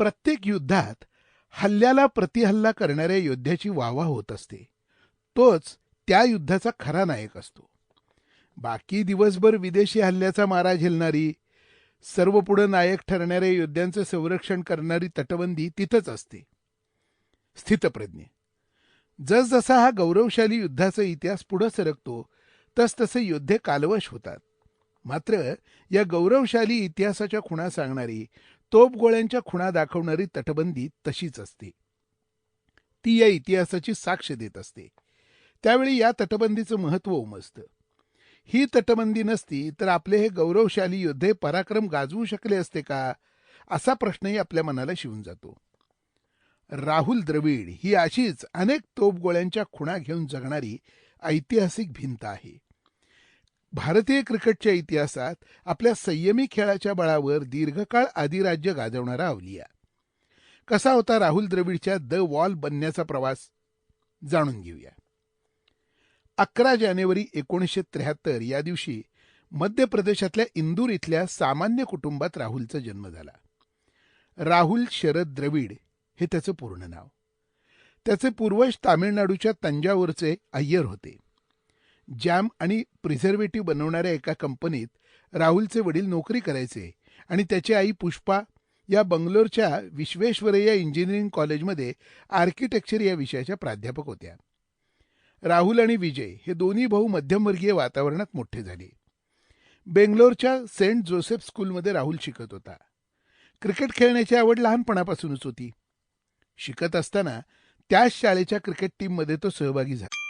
प्रत्येक युद्धात हल्ल्याला प्रतिहल्ला करणाऱ्या योद्ध्याची वाहवा होत असते. तोच त्या युद्धाचा खरा नायक असतो. बाकी दिवसभर विदेशी हल्ल्याचा मारा झेलणारी सर्व पुढं नायक ठरणाऱ्या योद्ध्यांचं संरक्षण करणारी तटबंदी तिथंच असते. स्थितप्रज्ञ जसजसा हा गौरवशाली युद्धाचा इतिहास पुढं सरकतो तसतसे योद्धे कालवश होतात. मात्र या गौरवशाली इतिहासाच्या खुणा सांगणारी तोफगोळ्यांच्या खुणा दाखवणारी तटबंदी तशीच असते. ती या इतिहासाची साक्ष देत असते. त्यावेळी या तटबंदीचं महत्त्व उमजतं. ही तटबंदी नसती तर आपले हे गौरवशाली योद्धे पराक्रम गाजवू शकले असते का? असा प्रश्नही आपल्या मनाला शिवून जातो. राहुल द्रविड ही अशीच अनेक तोफगोळ्यांच्या खुणा घेऊन जगणारी ऐतिहासिक भिंत आहे. भारतीय क्रिकेटच्या इतिहासात आपल्या संयमी खेळाच्या बळावर दीर्घकाळ आदिराज्य गाजवणारा अवलिया. कसा होता राहुल द्रविडच्या द वॉल बनण्याचा प्रवास? जाणून घेऊया. अकरा जानेवारी एकोणीसशे त्र्याहत्तर या दिवशी मध्य प्रदेशातल्या इंदूर इथल्या सामान्य कुटुंबात राहुलचा जन्म झाला. राहुल शरद द्रविड हे त्याचं पूर्ण नाव. त्याचे पूर्वज तामिळनाडूच्या तंजावरचे अय्यर होते. जॅम आणि प्रिझर्वेटिव्ह बनवणाऱ्या एका कंपनीत राहुलचे वडील नोकरी करायचे आणि त्याची आई पुष्पा या बंगलोरच्या विश्वेश्वरय्या इंजिनिअरिंग कॉलेजमध्ये आर्किटेक्चर या विषयाच्या प्राध्यापक होत्या. राहुल आणि विजय हे दोन्ही भाऊ मध्यमवर्गीय वातावरणात मोठे झाले. बेंगलोरच्या सेंट जोसेफ स्कूलमध्ये राहुल शिकत होता. क्रिकेट खेळण्याची आवड लहानपणापासूनच होती. शिकत असताना त्याच शाळेच्या क्रिकेट टीममध्ये तो सहभागी झाला.